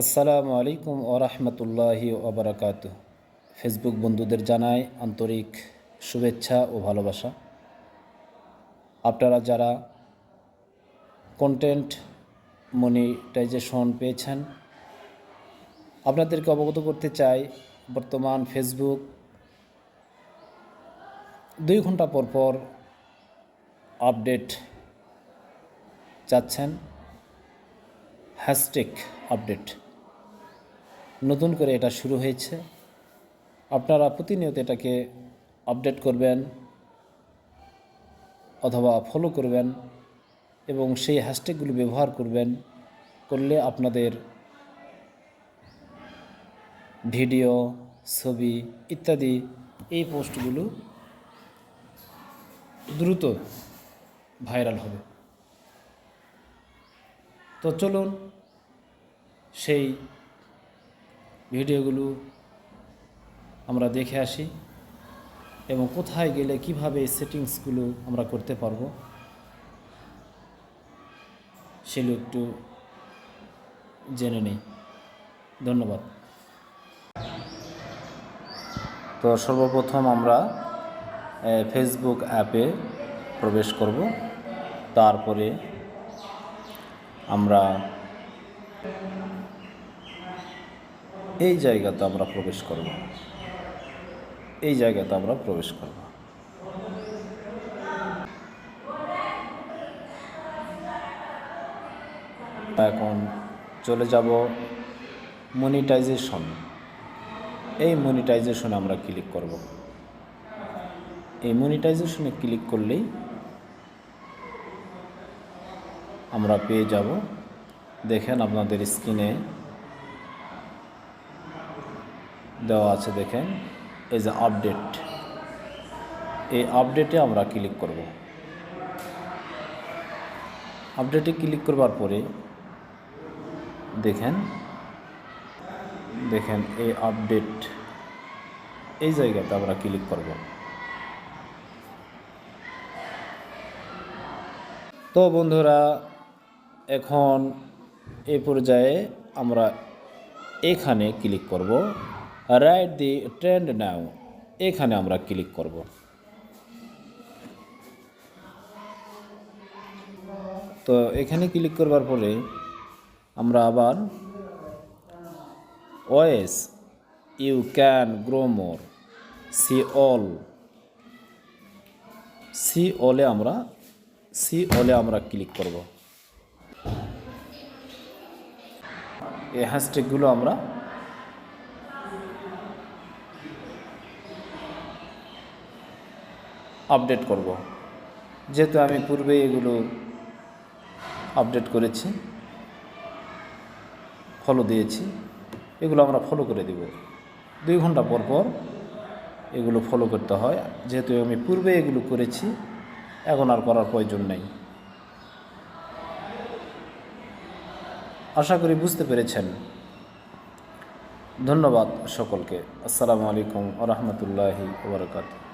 আসসালামু আলাইকুম ওরহমতুল্লাহি ওবরাকাত ফেসবুক বন্ধুদের জানাই আন্তরিক শুভেচ্ছা ও ভালোবাসা। আপনারা যারা কন্টেন্ট মনিটাইজেশন পেয়েছেন, আপনাদেরকে অবগত করতে চাই, বর্তমান ফেসবুক দুই ঘণ্টা পর পর আপডেট চাচ্ছেন। হ্যাশট্যাগ আপডেট নতুন করে এটা শুরু হয়েছে। আপনারা প্রতিনিয়ত এটাকে আপডেট করবেন অথবা ফলো করবেন এবং সেই হ্যাশট্যাগুলো ব্যবহার করবেন করলে আপনাদের ভিডিও ছবি ইত্যাদি এই পোস্টগুলো দ্রুত ভাইরাল হবে। তো চলুন সেই ভিডিওগুলো আমরা দেখে আসি এবং কোথায় গেলে কীভাবে সেটিংসগুলো আমরা করতে পারব, সেগুলো একটু জেনে নেই। ধন্যবাদ। তো সর্বপ্রথম আমরা ফেসবুক অ্যাপে প্রবেশ করব। তারপরে আমরা এই জায়গাতে আমরা প্রবেশ করব। এই জায়গাতে আমরা প্রবেশ করব। এখন চলে যাব মনিটাইজেশন এই মনিটাইজেশনে আমরা ক্লিক করব। এই মনিটাইজেশনে ক্লিক করলেই আমরা পেয়ে যাব। দেখেন আপনাদের স্ক্রিনে দেওয়া আছে দেখেন এই যে আপডেট এই আপডেটে আমরা ক্লিক করব। আপডেটে ক্লিক করবার পরে দেখেন দেখেন এই আপডেট এই জায়গাতে আমরা ক্লিক করব। তো বন্ধুরা, এখন এ পর্যায়ে আমরা এখানে ক্লিক করব। রাইট দি ট্রেন্ড নাও এখানে আমরা ক্লিক করব। তো এখানে ক্লিক করবার পরে আমরা আবার ways you can grow more see all see অলে আমরা সি অলে আমরা ক্লিক করব। এই হ্যাশট্যাগুলো আমরা আপডেট করব। যেহেতু আমি পূর্বে এগুলো আপডেট করেছি ফলো দিয়েছি, এগুলো আমরা ফলো করে দেব। দুই ঘণ্টা পর পর এগুলো ফলো করতে হয়। যেহেতু আমি পূর্বে এগুলো করেছি, এখন আর করার প্রয়োজন নেই। আশা করি বুঝতে পেরেছেন। ধন্যবাদ সকলকে। আসসালামু আলাইকুম আ রহমতুল্লাহি ওবরাকাতু